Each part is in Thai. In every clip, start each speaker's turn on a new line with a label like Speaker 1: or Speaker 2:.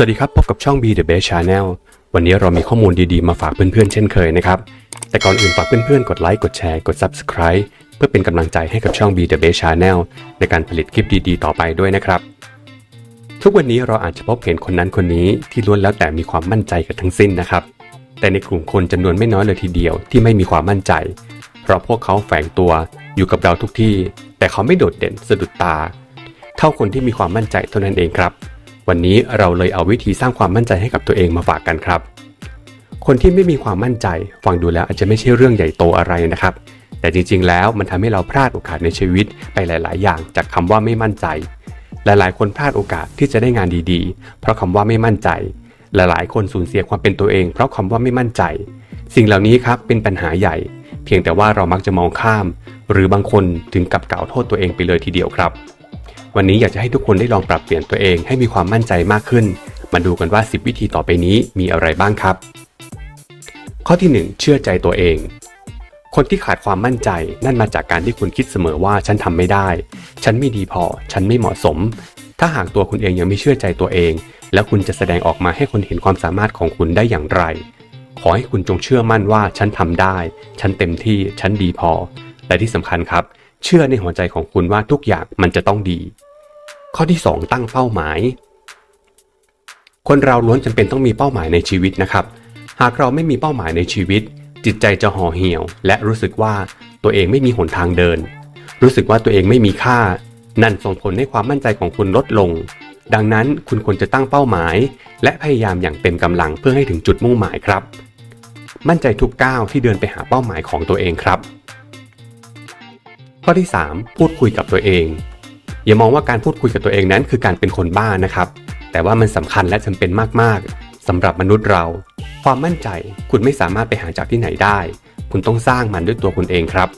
Speaker 1: สวัสดีครับพบกับช่อง B The Best Channel วันนี้เรามีข้อมูลดีๆ มาฝากเพื่อนๆ เช่นเคยนะครับ แต่ก่อนอื่นฝากเพื่อนๆ กดไลค์ กดแชร์ กด Subscribe เพื่อเป็นกำลังใจให้กับช่อง B The Best Channel ในการผลิตคลิปดีๆ ต่อไปด้วยนะครับ ทุกวันนี้เราอาจจะพบเห็นคนนั้นคนนี้ที่ล้วนแล้วแต่มีความมั่นใจกันทั้งสิ้นนะครับ แต่ในกลุ่มคนจำนวนไม่น้อยเลยทีเดียวที่ไม่มีความมั่นใจ เพราะพวกเขาแฝงตัวอยู่กับเราทุกที่ แต่เขาไม่โดดเด่นสะดุดตา เท่าคนที่มีความมั่นใจเท่านั้นเองครับ วันนี้เราเลยเอาวิธีสร้างความมั่นใจให้กับตัวเองมาฝากกันครับ คนที่ไม่มีความมั่นใจ ฟังดูแล้วอาจจะไม่ใช่เรื่องใหญ่โตอะไรนะครับ แต่จริงๆ แล้วมันทำให้เราพลาดโอกาสในชีวิตไปหลาย ๆ อย่างจากคำว่าไม่มั่นใจ หลายๆ คนพลาดโอกาสที่จะได้งานดีๆ เพราะคำว่าไม่มั่นใจ หลายๆ คนสูญเสียความเป็นตัวเอง เพราะคำว่าไม่มั่นใจ สิ่งเหล่านี้ครับเป็นปัญหาใหญ่ เพียงแต่ว่าเรามักจะมองข้าม หรือบางคนถึงกับกล่าวโทษตัวเองไปเลยทีเดียวครับ วันนี้อยากจะให้ทุกคนได้ลองปรับเปลี่ยนตัวเองให้มีความมั่นใจมากขึ้น มาดูกันว่า 10 วิธีต่อไปนี้มีอะไรบ้างครับ ข้อที่ 1 เชื่อใจตัวเอง คนที่ขาดความมั่นใจนั่นมาจากการที่คุณคิดเสมอว่าฉันทำไม่ได้ ฉันไม่ดีพอ ฉันไม่เหมาะสม ถ้าหากตัวคุณเองยังไม่เชื่อใจตัวเอง แล้วคุณจะแสดงออกมาให้คนเห็นความสามารถของคุณได้อย่างไร ขอให้คุณจงเชื่อมั่นว่าฉันทำได้ ฉันเต็มที่ ฉันดีพอ และที่สำคัญครับ เชื่อในหัวใจของคุณว่าทุกอย่างมันจะต้องดี ข้อที่ 2 ตั้งเป้าหมาย คนเราล้วนจำเป็นต้องมีเป้าหมายในชีวิตนะครับ หากเราไม่มีเป้าหมายในชีวิต จิตใจจะห่อเหี่ยว และรู้สึกว่าตัวเองไม่มีหนทางเดิน รู้สึกว่าตัวเองไม่มีค่า นั่นส่งผลให้ความมั่นใจของคุณลดลง ดังนั้นคุณควรจะตั้งเป้าหมาย และพยายามอย่างเต็มกำลังเพื่อให้ถึงจุดมุ่งหมายครับ มั่นใจทุกก้าวที่เดินไปหาเป้าหมายของตัวเองครับ ข้อที่ 3 พูดคุยกับตัวเอง อย่ามองว่าการพูดคุยกับตัวเองนั้นคือการเป็นคนบ้านะครับ แต่ว่ามันสำคัญและจำเป็นมากๆสำหรับมนุษย์เรา ความมั่นใจคุณไม่สามารถไปหาจากที่ไหนได้ คุณต้องสร้างมันด้วยตัวคุณเองครับ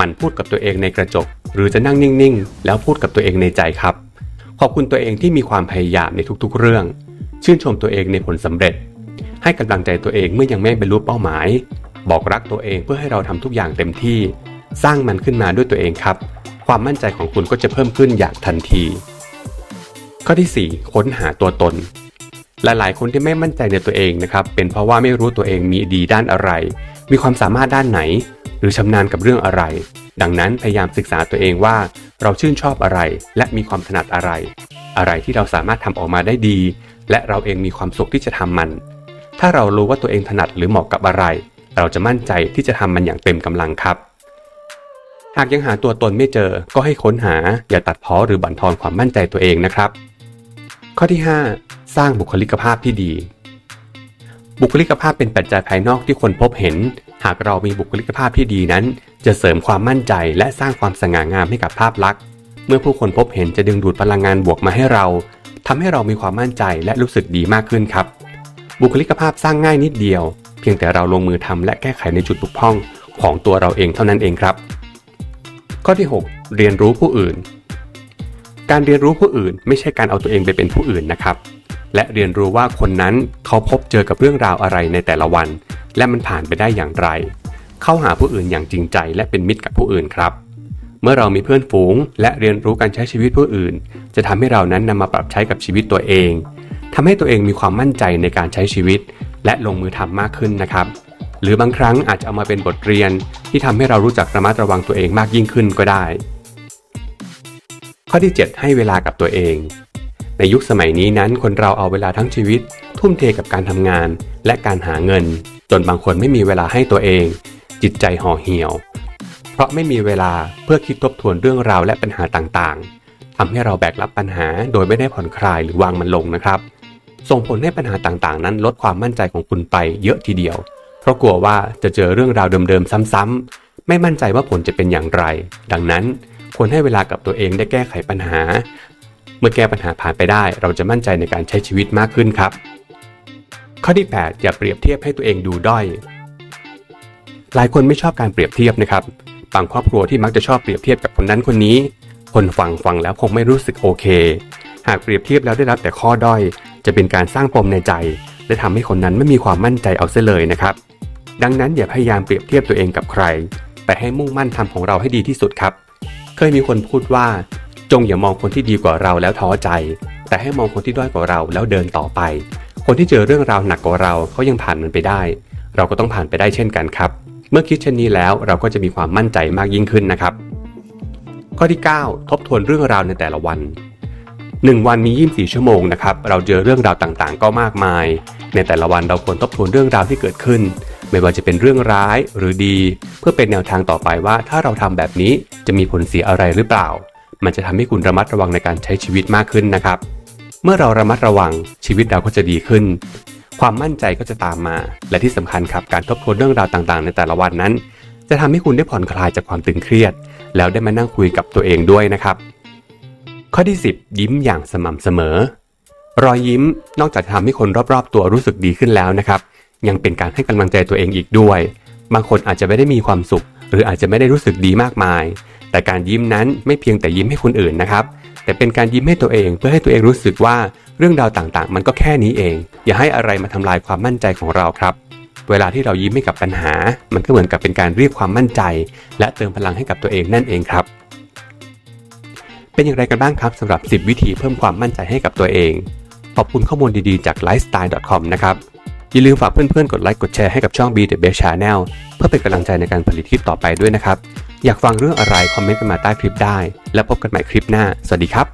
Speaker 1: มันพูดกับตัวเองในกระจก หรือจะนั่งนิ่งๆ แล้วพูดกับตัวเองในใจครับ ขอบคุณตัวเองที่มีความพยายามในทุกๆ เรื่อง ชื่นชมตัวเองในผลสำเร็จ ให้กำลังใจตัวเองเมื่อยังไม่บรรลุเป้าหมาย บอกรักตัวเองเพื่อให้เราทำทุกอย่างเต็มที่ สร้างมันขึ้นมาด้วยตัวเองครับ ความมั่นใจของคุณก็จะเพิ่มขึ้นอย่างทันที ข้อที่ 4 ค้นหาตัวตน หลายๆ คนที่ไม่มั่นใจในตัวเองนะครับ เป็นเพราะว่าไม่รู้ตัวเองมีดีด้านอะไร มีความสามารถด้านไหน หรือชำนาญกับเรื่องอะไร ดังนั้นพยายามศึกษาตัวเองว่า เราชื่นชอบอะไร และมีความถนัดอะไร อะไรที่เราสามารถทำออกมาได้ดี และเราเองมีความสุขที่จะทำมัน ถ้าเรารู้ว่าตัวเองถนัดหรือเหมาะกับอะไร เราจะมั่นใจที่จะทำมันอย่างเต็มกำลังครับากยังหาตัวตนไม่เจอ ก็ให้ค้นหา อย่าตัดพ้อหรือบั่นทอนความมั่นใจตัวเองนะครับ ข้อที่ 5 สร้างบุคลิกภาพที่ดี บุคลิกภาพเป็นปัจจัยภายนอกที่คนพบเห็น หากเรามีบุคลิกภาพที่ดีนั้น จะเสริมความมั่นใจและสร้างความสง่างามให้กับภาพลักษณ์ เมื่อผู้คนพบเห็นจะดึงดูดพลังงานบวกมาให้เราทำให้เรามีความมั่นใจและรู้สึกดีมากขึ้นครับ บุคลิกภาพสร้างง่ายนิดเดียว เพียงแต่เราลงมือทำและแก้ไขในจุดบกพร่องของตัวเราเองเท่านั้นเองครับ ข้อที่ 6 เรียนรู้ผู้อื่น การเรียนรู้ผู้อื่นไม่ใช่การเอาตัวเองไปเป็นผู้อื่นนะครับ และเรียนรู้ว่าคนนั้นเขาพบเจอกับเรื่องราวอะไรในแต่ละวัน และมันผ่านไปได้อย่างไร เข้าหาผู้อื่นอย่างจริงใจ และเป็นมิตรกับผู้อื่นครับ เมื่อเรามีเพื่อนฝูง และเรียนรู้การใช้ชีวิตผู้อื่น จะทำให้เรานั้นนำมาปรับใช้กับชีวิตตัวเองทำให้ตัวเองมีความมั่นใจในการใช้ชีวิต และลงมือทำมากขึ้นนะครับ หรือบางครั้งอาจจะเอามาเป็นบทเรียน ที่ทำให้เรารู้จักระมัดระวังตัวเองมากยิ่งขึ้นก็ได้ ข้อที่ 7 ให้เวลากับตัวเอง ในยุคสมัยนี้นั้นคนเราเอาเวลาทั้งชีวิต ทุ่มเทกับการทำงาน และการหาเงิน จนบางคนไม่มีเวลาให้ตัวเอง จิตใจห่อเหี่ยว เพราะไม่มีเวลาเพื่อคิดทบทวนเรื่องราวและปัญหาต่างๆทำให้เราแบกรับปัญหาโดยไม่ได้ผ่อนคลายหรือวางมันลงนะครับส่งผลให้ปัญหาต่างๆ นั้นลดความมั่นใจของคุณไปเยอะทีเดียว เพราะกลัวว่าจะเจอเรื่องราวเดิมๆซ้ำๆ ไม่มั่นใจว่าผลจะเป็นอย่างไร ดังนั้นควรให้เวลากับตัวเองได้แก้ไขปัญหา เมื่อแก้ปัญหาผ่านไปได้ เราจะมั่นใจในการใช้ชีวิตมากขึ้นครับ ข้อที่ 8 อย่าเปรียบเทียบให้ตัวเองดูด้อย หลายคนไม่ชอบการเปรียบเทียบนะครับ บางครอบครัวที่มักจะชอบเปรียบเทียบกับคนนั้นคนนี้ คนฟังฟังแล้วคงไม่รู้สึกโอเค หากเปรียบเทียบแล้วได้รับแต่ข้อด้อย จะเป็นการสร้างปมในใจ และทำให้คนนั้นไม่มีความมั่นใจเอาเสียเลยนะครับ ดังนั้นอย่าพยายามเปรียบเทียบตัวเองกับใคร แต่ให้มุ่งมั่นทำของเราให้ดีที่สุดครับ เคยมีคนพูดว่า จงอย่ามองคนที่ดีกว่าเราแล้วท้อใจ แต่ให้มองคนที่ด้อยกว่าเราแล้วเดินต่อไป คนที่เจอเรื่องราวหนักกว่าเราเขายังผ่านมันไปได้ เราก็ต้องผ่านไปได้เช่นกันครับ เมื่อคิดเช่นนี้แล้วเราก็จะมีความมั่นใจมากยิ่งขึ้นนะครับ ข้อที่ 9 ทบทวนเรื่องราวในแต่ละวัน1วันมี 24 ชั่วโมงนะครับ เราเจอเรื่องราวต่างๆ ก็มากมาย ในแต่ละวันเราควรทบทวนเรื่องราวที่เกิดขึ้น ไม่ว่าจะเป็นเรื่องร้ายหรือดี เพื่อเป็นแนวทางต่อไปว่าถ้าเราทำแบบนี้จะมีผลเสียอะไรหรือเปล่า มันจะทำให้คุณระมัดระวังในการใช้ชีวิตมากขึ้นนะครับ เมื่อเราระมัดระวังชีวิตเราก็จะดีขึ้น ความมั่นใจก็จะตามมา และที่สำคัญครับการทบทวนเรื่องราวต่างๆ ในแต่ละวันนั้น จะทำให้คุณได้ผ่อนคลายจากความตึงเครียด แล้วได้มานั่งคุยกับตัวเองด้วยนะครับ ข้อที่ 10 ยิ้มอย่างสม่ำเสมอ รอยยิ้มนอกจากจะทำให้คนรอบๆ ตัวรู้สึกดีขึ้นแล้วนะครับ ยังเป็นการให้กำลังใจตัวเองอีกด้วย บางคนอาจจะไม่ได้มีความสุข หรืออาจจะไม่ได้รู้สึกดีมากมาย แต่การยิ้มนั้นไม่เพียงแต่ยิ้มให้คนอื่นนะครับ แต่เป็นการยิ้มให้ตัวเองเพื่อให้ตัวเองรู้สึกว่าเรื่องราวต่างๆ มันก็แค่นี้เอง อย่าให้อะไรมาทำลายความมั่นใจของเราครับ เวลาที่เรายิ้มให้กับปัญหา มันก็เหมือนกับเป็นการเรียกความมั่นใจ และเติมพลังให้กับตัวเองนั่นเองครับ เป็นอย่างไรกันบ้างครับสำหรับ 10 วิธีเพิ่มความมั่นใจให้กับตัวเอง ขอบคุณข้อมูลดีๆจาก lifestyle.com นะครับ อย่าลืมฝากเพื่อนๆ กดไลค์กดแชร์ให้กับช่อง Be The Best Channel เพื่อเป็นกำลังใจในการผลิตคลิปต่อไปด้วยนะครับ อยากฟังเรื่องอะไรคอมเมนต์กันมาใต้คลิปได้ แล้วพบกันใหม่คลิปหน้า สวัสดีครับ